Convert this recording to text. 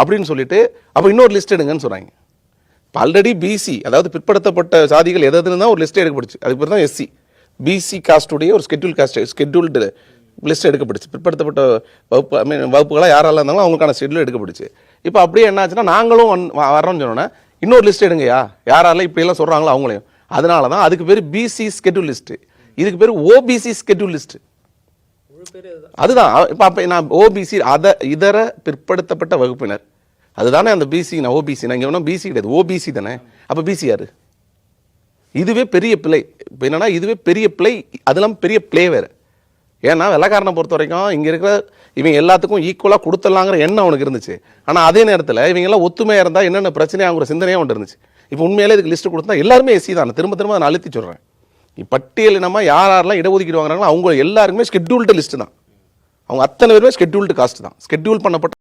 அப்படின்னு சொல்லிட்டு அப்போ இன்னொரு லிஸ்ட் எடுங்கன்னு சொல்கிறாங்க இப்போ ஆல்ரெடி பிசி அதாவது பிற்படுத்தப்பட்ட சாதிகள் எது எதுன்னு தான் ஒரு லிஸ்ட் எடுக்கப்படுச்சு. அதுக்கு பேர் தான் எஸ்சி பிசி காஸ்டுடைய ஒரு ஸ்கெட்யூல் காஸ்ட் ஸ்கெட்யூல்டு லிஸ்ட் எடுக்கப்படுச்சு பிற்படுத்தப்பட்ட வகுப்பு ஐ மீன் வகுப்புகளாக யாரெல்லாம் இருந்தாலும் அவங்களுக்கான ஷெட்யூல் எடுக்கப்படுச்சு இப்போ அப்படியே என்ன ஆச்சுன்னா நாங்களும் வந் வரோன்னு சொன்னோன்னா இன்னொரு லிஸ்ட் எடுங்கய்யா. யாரெல்லாம் இப்படியெல்லாம் சொல்கிறாங்களோ அவங்களையும். அதனால தான் அதுக்கு பேர் பிசி ஸ்கெட்யூல் லிஸ்ட்டு இதுக்கு பேர் ஓபிசி ஸ்கெட்யூல் லிஸ்ட்டு அதுதான். இப்போ அப்போ நான் ஓபிசி அதை இதர பிற்படுத்தப்பட்ட வகுப்பினர். அதுதானே அந்த பிசி நான் ஓபிசி நான் இங்கே வேணா பிசி கிடையாது. ஓபிசி தானே? அப்போ பிசி யார்? இதுவே பெரிய பிள்ளை இப்போ என்னன்னா இதுவே பெரிய பிள்ளை அதெல்லாம் பெரிய பிளே வேறு. ஏன்னா வெள்ளக்காரனை பொறுத்த வரைக்கும் இங்கே இருக்கிற இவங்க எல்லாத்துக்கும் ஈக்குவலாக கொடுத்துடலாங்கிற எண்ணம் அவனுக்கு இருந்துச்சு. ஆனால் அதே நேரத்தில் இவங்க எல்லாம் ஒத்துமையாக இருந்தால் என்னென்ன பிரச்சனையாங்கிற சிந்தனையாக ஒன்று இருந்துச்சு. இப்போ உண்மையிலே இதுக்கு லிஸ்ட்டு கொடுத்தா எல்லாருமே எஸ்சி தான். திரும்ப திரும்ப நான் அழுத்தி சொல்கிறேன் பட்டியல் இனமா யார் யாரெல்லாம் இடஒதுக்கீடு வாங்குறாங்களோ அவங்க எல்லாருக்குமே ஸ்கெட்யூல்டு லிஸ்ட்டு தான். அவங்க அத்தனை பேருமே ஸ்கெட்யூல்டு காஸ்ட் தான். ஸ்கெட்யூல் பண்ணப்பட்ட